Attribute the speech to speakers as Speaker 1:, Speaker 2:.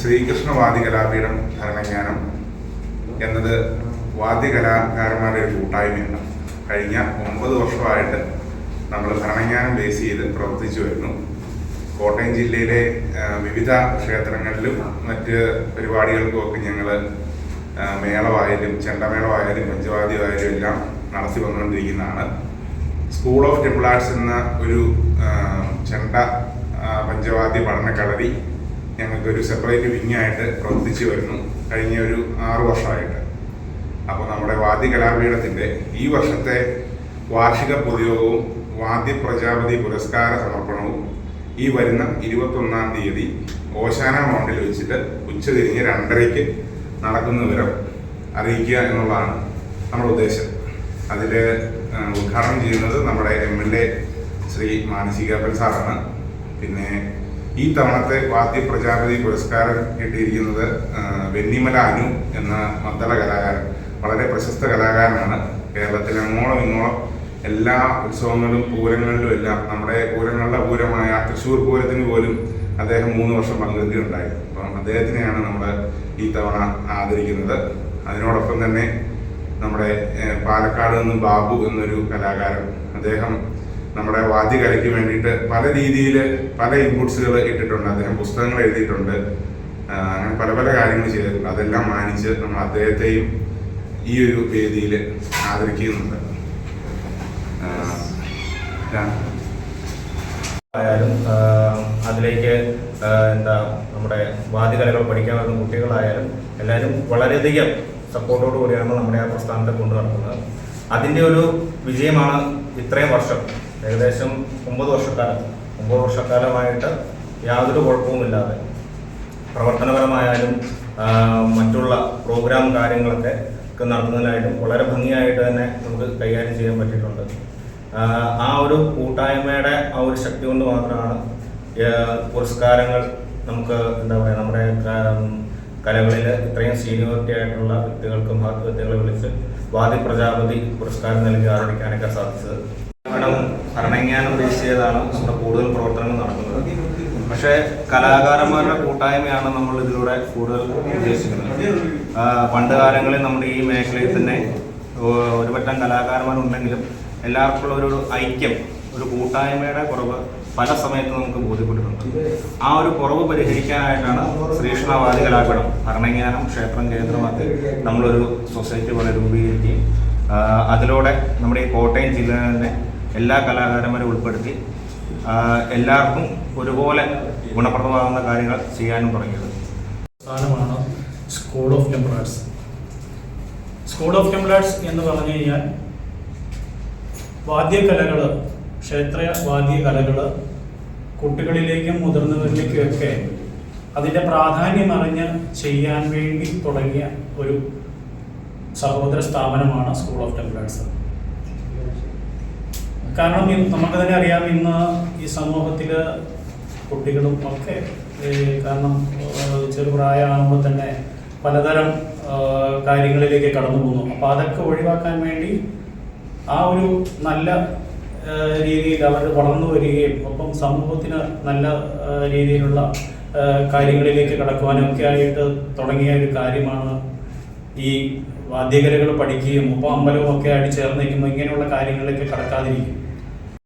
Speaker 1: ശ്രീകൃഷ്ണ വാദ്യകലാപീഠം ഭരണജ്ഞാനം എന്നത് വാദ്യകലാകാരന്മാരുടെ ഒരു കൂട്ടായ്മയാണ്. കഴിഞ്ഞ ഒമ്പത് വർഷമായിട്ട് നമ്മൾ ഭരണജ്ഞാനം ബേസ് ചെയ്ത് പ്രവർത്തിച്ചു വരുന്നു. കോട്ടയം ജില്ലയിലെ വിവിധ ക്ഷേത്രങ്ങളിലും മറ്റ് പരിപാടികൾക്കും ഒക്കെ ഞങ്ങൾ മേളമായാലും ചെണ്ടമേളമായാലും പഞ്ചവാദ്യമായാലും എല്ലാം നടത്തി വന്നുകൊണ്ടിരിക്കുന്നതാണ്. സ്കൂൾ ഓഫ് ടെമ്പിൾ ആർട്സ് എന്ന ഒരു ചെണ്ട പഞ്ചവാദ്യ പഠന കളരി ഞങ്ങൾക്കൊരു സെപ്പറേറ്റ് വിങ്ങായിട്ട് പ്രവർത്തിച്ചു വരുന്നു. കഴിഞ്ഞ ഒരു ആറു വർഷമായിട്ട്. അപ്പോൾ നമ്മുടെ വാദ്യ കലാപീഠത്തിന്റെ ഈ വർഷത്തെ വാർഷിക പൊതുയോഗവും വാദ്യ പ്രജാപതി പുരസ്കാര സമർപ്പണവും ഈ വരുന്ന ഇരുപത്തൊന്നാം തീയതി ഓശാന മൗണ്ടിൽ വെച്ചിട്ട് ഉച്ചതിരിഞ്ഞ് രണ്ടരയ്ക്ക് നടക്കുന്ന വിവരം അറിയിക്കുക എന്നുള്ളതാണ് നമ്മുടെ ഉദ്ദേശം. അതിൽ ഉദ്ഘാടനം ചെയ്യുന്നത് നമ്മുടെ എം എൽ എ ശ്രീ മാനസികാപ്പൻ സാറാണ്. പിന്നെ ഈ തവണത്തെ വാദ്യ പ്രജാപതി പുരസ്കാരം കിട്ടിയിരിക്കുന്നത് വെന്നിമല അനു എന്ന മദ്ദള കലാകാരൻ വളരെ പ്രശസ്ത കലാകാരനാണ്. കേരളത്തിൽ അങ്ങോളം ഇങ്ങോളം എല്ലാ ഉത്സവങ്ങളിലും പൂരങ്ങളിലും എല്ലാം നമ്മുടെ പൂരങ്ങളുടെ പൂരമായ തൃശ്ശൂർ പൂരത്തിന് പോലും അദ്ദേഹം മൂന്ന് വർഷം പങ്കെടുത്തിട്ടുണ്ടായി. അപ്പം അദ്ദേഹത്തിനെയാണ് നമ്മൾ ഈ തവണ ആദരിക്കുന്നത്. അതിനോടൊപ്പം തന്നെ നമ്മുടെ പാലക്കാട് നിന്ന് ബാബു എന്നൊരു കലാകാരൻ അദ്ദേഹം നമ്മുടെ വാദ്യകലയ്ക്ക് വേണ്ടിയിട്ട് പല രീതിയിൽ പല ഇൻപുട്സുകൾ ഇട്ടിട്ടുണ്ട്. അദ്ദേഹം പുസ്തകങ്ങൾ എഴുതിയിട്ടുണ്ട്. അങ്ങനെ പല പല കാര്യങ്ങൾ ചെയ്തിട്ടുണ്ട്. അതെല്ലാം മാനിച്ച് നമ്മൾ അദ്ദേഹത്തെയും ഈ ഒരു വേദിയിൽ ആദരിക്കുന്നുണ്ട്.
Speaker 2: ആയാലും അതിലേക്ക് എന്താ നമ്മുടെ വാദ്യകലകൾ പഠിക്കാൻ വരുന്ന കുട്ടികളായാലും എല്ലാവരും വളരെയധികം സപ്പോർട്ടോട് കൂടിയാണ് നമ്മുടെ ആ പ്രസ്ഥാനത്തെ കൊണ്ടു നടക്കുന്നത്. അതിന്റെ ഒരു വിജയമാണ് ഇത്രയും വർഷം. ഏകദേശം ഒമ്പത് വർഷക്കാലം ഒമ്പത് വർഷക്കാലമായിട്ട് യാതൊരു കുഴപ്പവുമില്ലാതെ പ്രവർത്തനപരമായാലും മറ്റുള്ള പ്രോഗ്രാം കാര്യങ്ങളൊക്കെ നടത്തുന്നതിനായിട്ടും വളരെ ഭംഗിയായിട്ട് തന്നെ നമുക്ക് കൈകാര്യം ചെയ്യാൻ പറ്റിയിട്ടുണ്ട്. ആ, ആ ഒരു കൂട്ടായ്മയുടെ ആ ഒരു ശക്തി കൊണ്ട് മാത്രമാണ് പുരസ്കാരങ്ങൾ നമുക്ക് എന്താ പറയുക നമ്മുടെ കലകളിൽ ഇത്രയും സീനിയോറിറ്റി ആയിട്ടുള്ള വ്യക്തികൾക്ക് മഹത്വ വ്യക്തികളെ വിളിച്ച് വാദി പ്രജാപതി പുരസ്കാരം നൽകി ആദരിക്കാനൊക്കെ സാധിച്ചത്. കാരണം ഭരണജ്ഞാനം ബേസ് ചെയ്താണ് നമ്മുടെ കൂടുതൽ പ്രവർത്തനങ്ങൾ നടക്കുന്നത്. പക്ഷേ കലാകാരന്മാരുടെ കൂട്ടായ്മയാണ് നമ്മൾ ഇതിലൂടെ കൂടുതൽ ഉദ്ദേശിക്കുന്നത്. പണ്ട് കാലങ്ങളിൽ നമ്മുടെ ഈ മേഖലയിൽ തന്നെ ഒരു പറ്റം കലാകാരന്മാരുണ്ടെങ്കിലും എല്ലാവർക്കുള്ള ഒരു ഐക്യം ഒരു കൂട്ടായ്മയുടെ കുറവ് പല സമയത്തും നമുക്ക് ബോധ്യപ്പെട്ടിട്ടുണ്ട്. ആ ഒരു കുറവ് പരിഹരിക്കാനായിട്ടാണ് ശ്രീകൃഷ്ണവാദി കലാപീഠം ഭരണജ്ഞാനം ക്ഷേത്രം കേന്ദ്രമാക്കി നമ്മളൊരു സൊസൈറ്റി പോലെ രൂപീകരിക്കുകയും അതിലൂടെ നമ്മുടെ ഈ കോട്ടയം ജില്ലയിൽ തന്നെ എല്ലാ കലാകാരന്മാരും ഉൾപ്പെടുത്തി എല്ലാവർക്കും ഒരുപോലെ ഗുണപ്രദമാകുന്ന കാര്യങ്ങൾ ചെയ്യാനും തുടങ്ങിയത്.
Speaker 3: സ്ഥാനമാണ് school of temple arts school of temple arts എന്ന് പറഞ്ഞു കഴിഞ്ഞാൽ വാദ്യകലകൾ ക്ഷേത്ര വാദ്യകലകൾ കുട്ടികളിലേക്കും മുതിർന്നവരിലേക്കുമൊക്കെ അതിന്റെ പ്രാധാന്യം അറിഞ്ഞ് ചെയ്യാൻ വേണ്ടി തുടങ്ങിയ ഒരു സഹോദര സ്ഥാപനമാണ് സ്കൂൾ ഓഫ് ടെമ്പിൾ ആർട്സ് കാരണം നമുക്ക് തന്നെ അറിയാം ഇന്ന് ഈ സമൂഹത്തിൽ കുട്ടികളും ഒക്കെ കാരണം ചെറുപ്രായമാകുമ്പോൾ തന്നെ പലതരം കാര്യങ്ങളിലേക്ക് കടന്നു പോകുന്നു. അപ്പോൾ അതൊക്കെ ഒഴിവാക്കാൻ വേണ്ടി ആ ഒരു നല്ല രീതിയിൽ അവർ വളർന്നു വരികയും ഒപ്പം സമൂഹത്തിന് നല്ല രീതിയിലുള്ള കാര്യങ്ങളിലേക്ക് കടക്കുവാനൊക്കെ ആയിട്ട് തുടങ്ങിയ ഒരു കാര്യമാണ് ഈ വാദ്യകലകൾ പഠിക്കുകയും ഒപ്പം അമ്പലവും ഒക്കെ ആയിട്ട് ചേർന്ന് നിൽക്കുമ്പോൾ ഇങ്ങനെയുള്ള കാര്യങ്ങളിലേക്ക് കടക്കാതിരിക്കും.